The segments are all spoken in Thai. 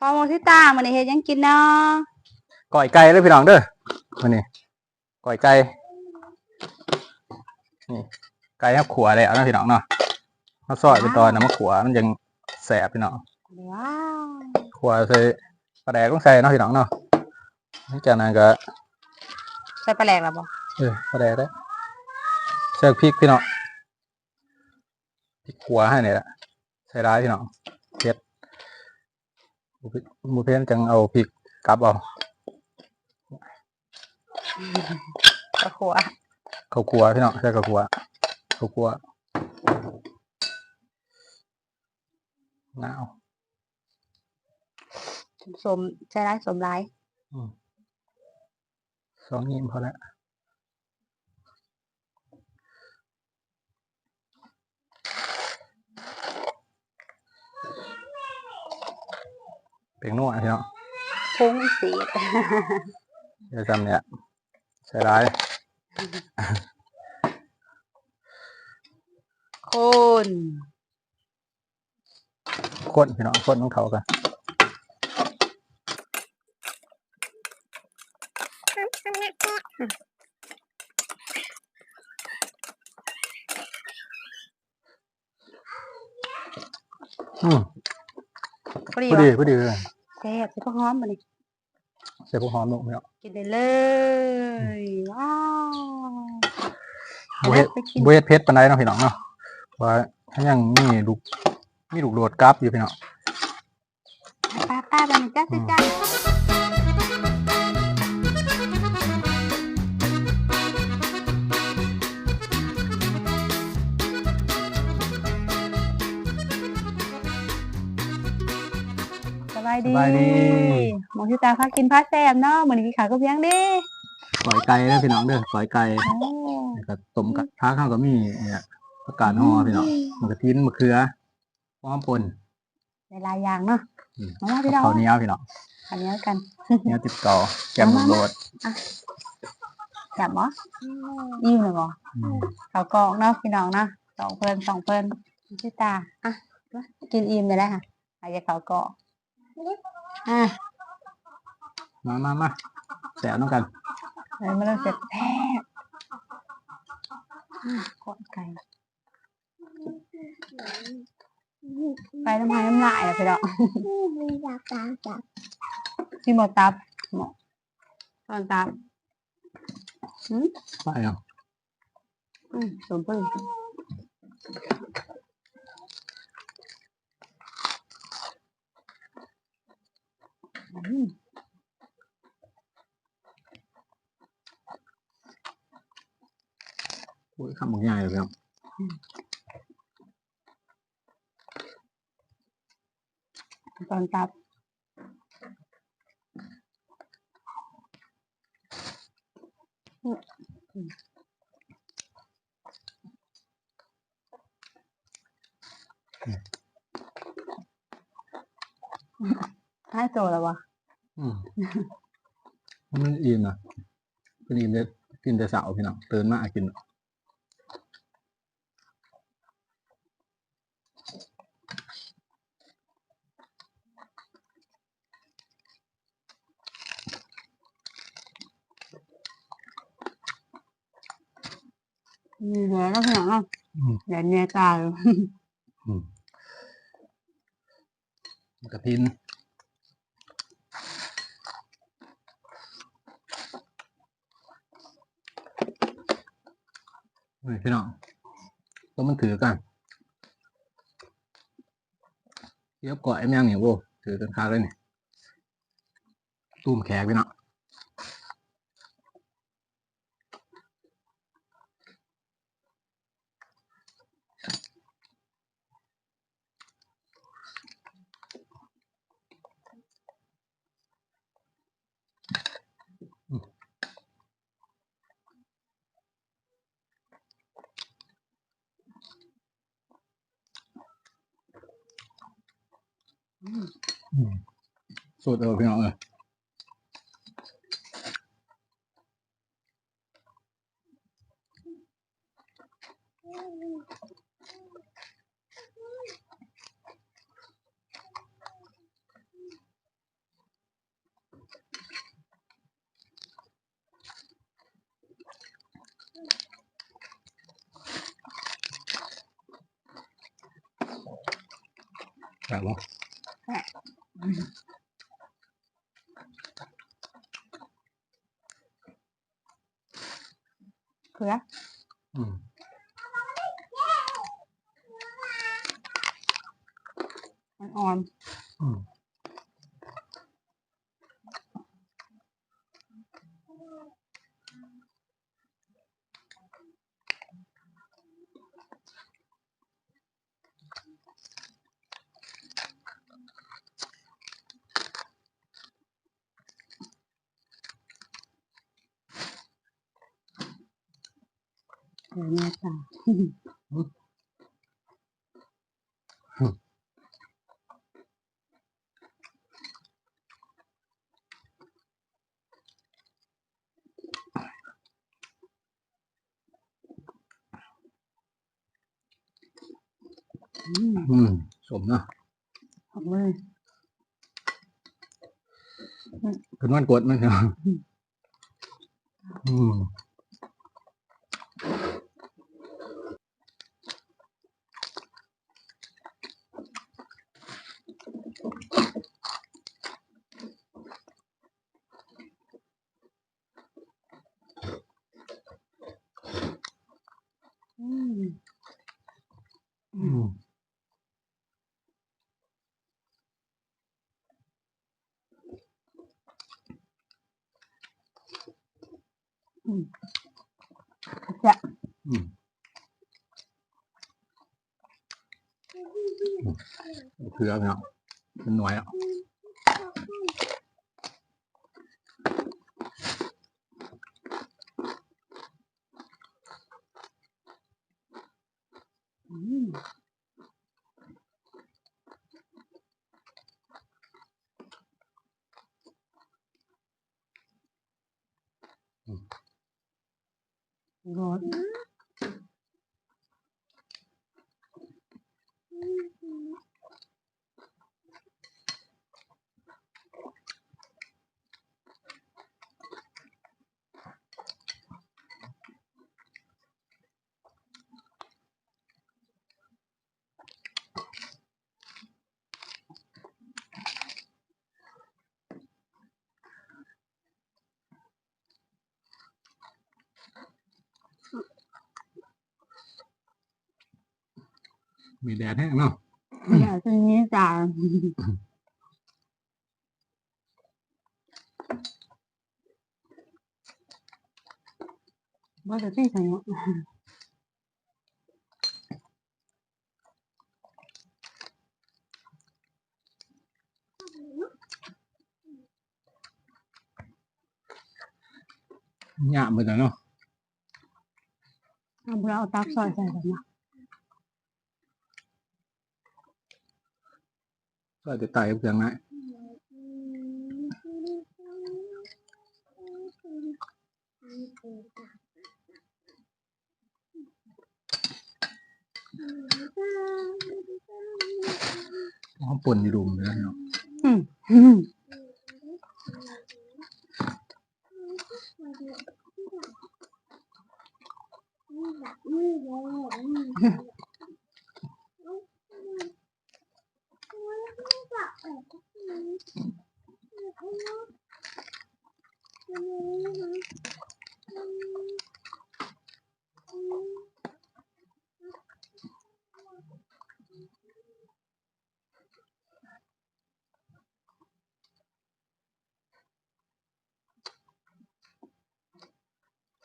พอโมทิตามันนี้เฮ็ดหยังกินเนาะก่อยไก่เลยพี่น้องเด้อมานี่ก่อยไก่นี่ไก่ครับขัวเลยเอาเนาะพี่น้องเนาะมาซอยเป็นตอนนะมาขัวมันยังแสบพี่น้องว้าวขัวใส่ปลาแดกต้องใส่เนาะพี่น้องเนาะนี่จากนั้นก็ใส่ปลาแหลกแล้วบ่เออปลาแดกได้อใส่พริกพี่น้องพริกขัวให้เนี่ยแหละใส่ร้ายพี่น้อง เผ็ดหมูพริกหมูเพ็นจังเอาพริกกลับเอากระขัวข้าวคั่วพี่น้องใช่ข้าวคั่วข้าวคั่วหนาวสมใส่ร้ายสมร้ายอืมสองยิ้มพอแล้วเปีย งนวดพี่น้องพุงสีเดี๋ยวจำเนี่ยใช้ร้คนข้นพี่น้องข้นต้องเขากันอืมพอดีพอดีพอดีเลย แซ่บใส่ผักหอมมานี่ใส่พวกหอมลงพี่น้องกินได้เลยว้าวบเฮ็ดไปกินบเฮ็ดเพชรปานใดเนาะพี่น้องเนาะว่าถ้ายังมีลูกมีลูกโดดกราฟอยู่พี่น้อง ป้าป้าไปหนึ่งจ้าสิจ้า สบายดี หมอทิตาพากินพาแซ่บเนาะเหมือนกินขาวก็เพียงเดิปล่อยไก่เด้อพี่น้องเด้อปล่อยไก่โอ้แล้วก็ต้มกับท้าข้าวก็มีเนี่ยผักกาดห่อพี่น้องมันกระทิ้นมะเขือหอมป่นในลายอย่างเนาะอืมมาว่าพี่น้องข้าวเหนียวพี่น้องอันนี้กันเหนียวติดต่อแกมลูกโดดจับบ่อิ่มเลยบ่อืมเขากองเนาะพี่น้องเนาะสองเพิ่นสองเพิ่นพี่ตาอะมากินอิ่มเลยได้ค่ะอาจจะเขากอง อะมามามาแสบน้องกันเลยมาเริ่มเสร็จแท้อะกดไก่ไปน้ำลายน้ำลายเลยพี่น้องพี่หมดตับหมดตอนตับอืมไปเอาอืมสมพึ่ง อืมอุ้ยคำบอกใหญ่เลยพี่น้อง ตอนตับอืมอืม ให้โจแล้ววะอืมมันอิ่มนะเป็นอิ่มได้กินแต่เสาร์พี่น้องตื่นมากินมีแผลแล้วพี่น้องเนาะอืมแผลเนื้อตายอืมกระทินเฮ้ย พี่น้องก็มันถือกันเยียบก่อนไอ้แมงเนี่ยโว้ถือกันคาเลยนี่ตุ้มแขกพี่น้อง 嗯，说得非常对，来了。Mm-hmm. ๆเกลือแม่ตาอืมอืมสมเนาะหอมเลยเป็นวันกดมันเนาะอืม อืม อืม จะอืมเกลือเนาะเป็นหน่วยอะ อืม ร มีแดดแห้งเนาะอยากจะนี้จานว่าจะที่ไหนวะหยาบไปแต่เนาะเอาเราเอาตักซอยใส่กันนะ ก็จะไต่เพียงไงหอมป่นอยู่ดุมเลยเนาะอืม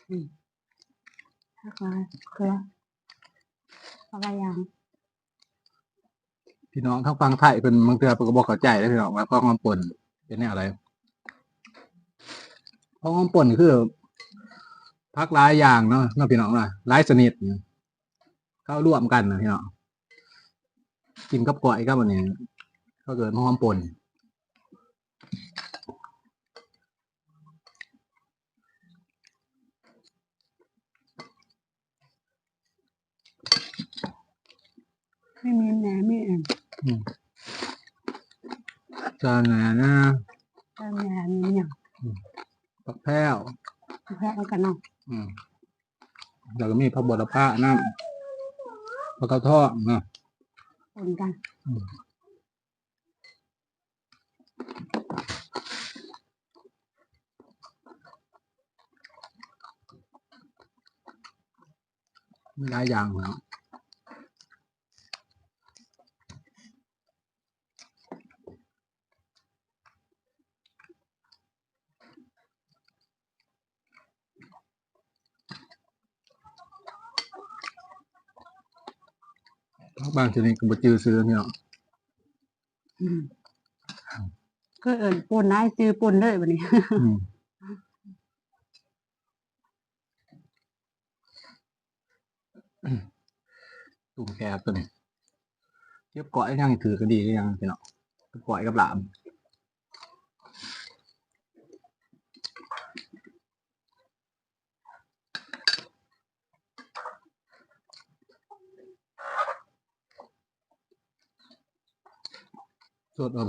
อืมถ้าก็เกลืออาไปยังพี่น้องทั้งฟังไทยเป็นบางเทือเป็นก็บอกเข้าใจแล้วพี่น้องว่าข้าวหอมป่นเป็นเนี่ยอะไรข้าวหอมป่นคือพักหลายอย่างเนาะเนาะพี่น้องนะหลายชนิดเนี่ยเข้าร่วมกันนะพี่น้องกินกับก๋วยกับอันนี้ก็เกิดหอมป่น ไม่มีแหนมไม่แอมจานแหนนะจานแหนมีอย่างปักแพ้วปักแพ้วกันเนาะแล้วก็มีพระบรพระน้ำพระกระท่อเนาะปนกันหลายอย่างเนาะ บางชนิดก็บ่จือซื้อพี่น้องอืมก็เอิญปุ่นนายซื้อปุ่นเลยวันนี้อืมตุ่มแคบตัวนี้เทียบเกาะยังถือก็ดีก็ยังพี่น้องเกาะกับหลาม สดเอ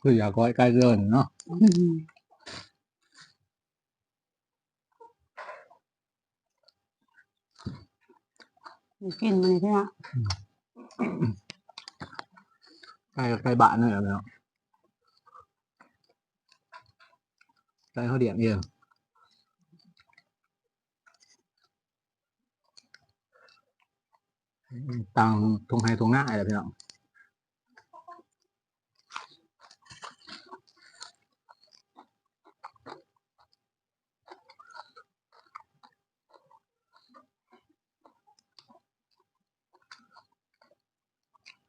คืออยากก้อยใกล้เกินเนาะอืมมีกลินมันเลยพี่น้อง ใกล้ใกล้บ้านนี่แหละพี่น้องใกล้เขาเดียงเองต่างทงไฮทงหน้าอะไรพี่น้อง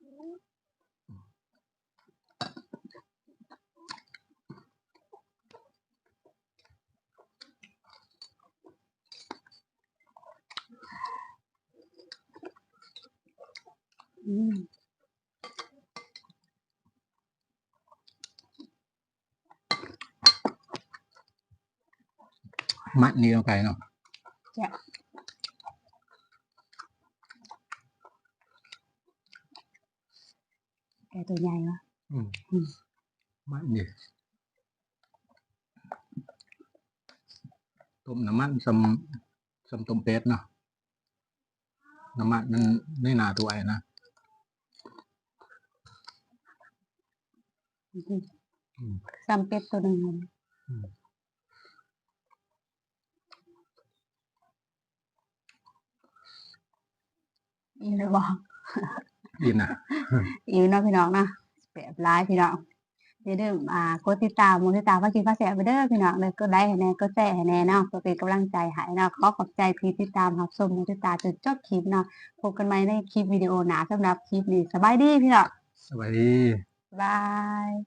อื มมัดนี้ลงไปเนาะแกตัวใหญ่วะอืมอืมมัดนี่ต้มน้ำมันสำสำต้มเป็ดเนาะน้ำมันมันไม่นาตัวไอ้นะ อืม อืม ซ้ำเป็ดตัวหนึ่งมันอืมอีเลยบอกยินนะอีเนาะพี่น้องนะแบบร้ายพี่น้องอย่าลืมอ่ากดติดตามมูติดตามว่ากินข้าวแสบไปเด้อพี่น้องเลยก็ไลค์ให้แน่ก็แชร์ให้แน่เนาะก็เป็นกำลังใจให้เนาะขอขอบใจที่ติดตามรับชมมูติดตามจนจบคลิปเนาะพบกันใหม่ในคลิปวิดีโอหนาสำหรับคลิปนี้สบายดีพี่น้องสวัสดีบาย 拜。